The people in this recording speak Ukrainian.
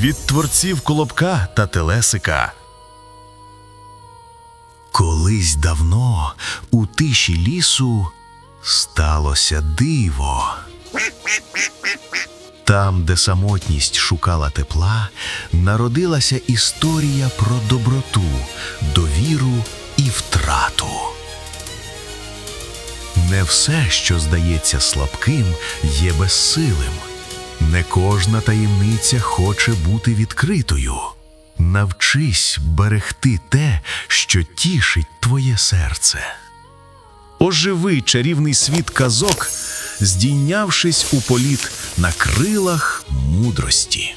від творців Колобка та Телесика. Колись давно у тиші лісу сталося диво. Там, де самотність шукала тепла, народилася історія про доброту, довіру і втрату. Не все, що здається слабким, є безсилим. Не кожна таємниця хоче бути відкритою. Навчись берегти те, що тішить твоє серце. Оживи чарівний світ казок, здійнявшись у політ на крилах мудрості.